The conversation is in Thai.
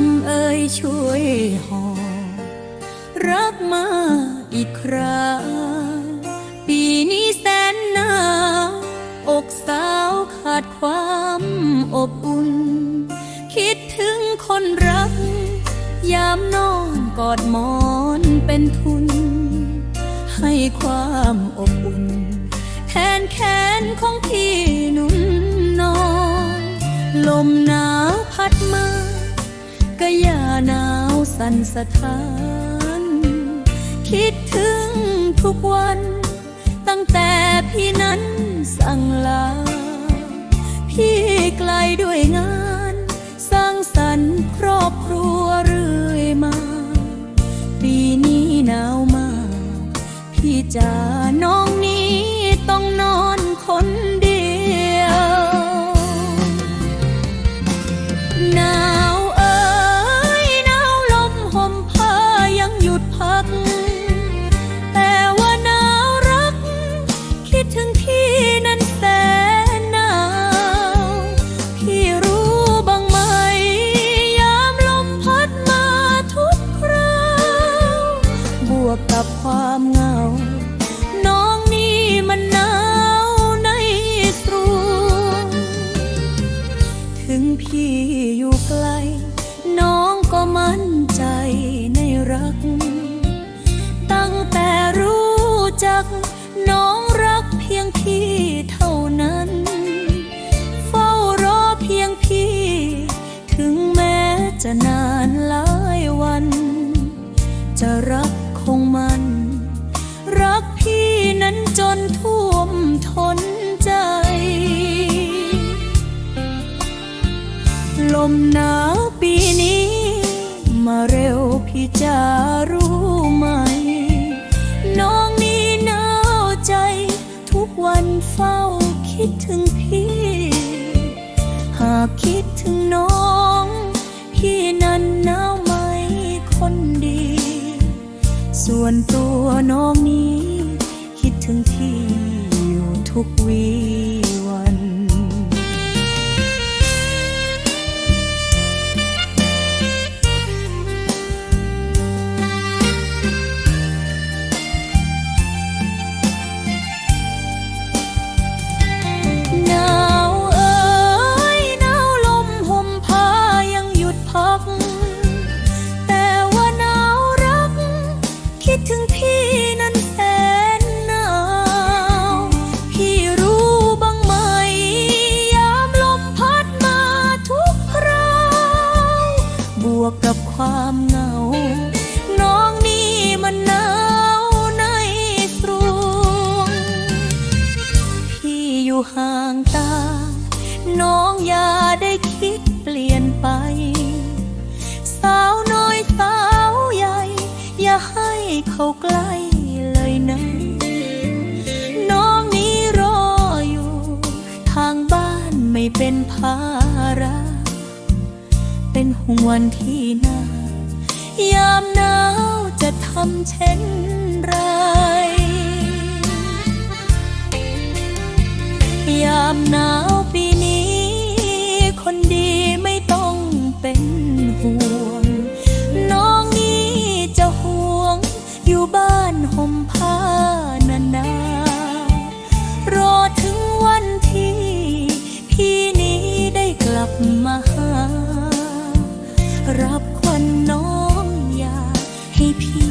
มเอ่ยช่วยหอรักมาอีกคราปีนี้แสนหนาวอกสาวขาดความอบอุ่น คิดถึงคนรัก ยามนอนกอดหมอนเป็นทุน ให้ความอบอุ่น แทนแขนของพี่นุ่นนอน ลมหนาวพัดมา ก็อย่าหนาวสั่นสะท้าน คิดถึงทุกวัน ตั้งแต่พี่นั้นสั่งลา พี่ไกลด้วยงาน สร้างสรรค์ครอบครัวเรื่อยมา ปีนี้หนาวมาก พี่จ๋าน้อง มัน รักพี่นั้นจนท่วมทนใจ ลมหนาวปีนี้ มาเร็วพี่จะรู้ไหม น้องนี่หนาวใจ ทุกวันเฝ้าคิดถึงพี่ หากคิดถึงน้อง พี่นั้นหนาว ส่วนตัวน้องนี้ คิดถึงที่อยู่ทุกวี อย่าได้คิดเปลี่ยนไป สาวน้อยสาวใหญ่ อย่าให้เขาใกล้เลยนะน้องนี้รออยู่ ทางบ้านไม่เป็นภาระ เป็นห่วงที่หนายามหนาวจะทำเช่นไรยามหนาว ห่วง น้องนี้จะห่วง อยู่บ้านห่มผ้านานารอถึงวันที่ พี่นี้ได้กลับมาหา รับควันน้องอยากให้พี่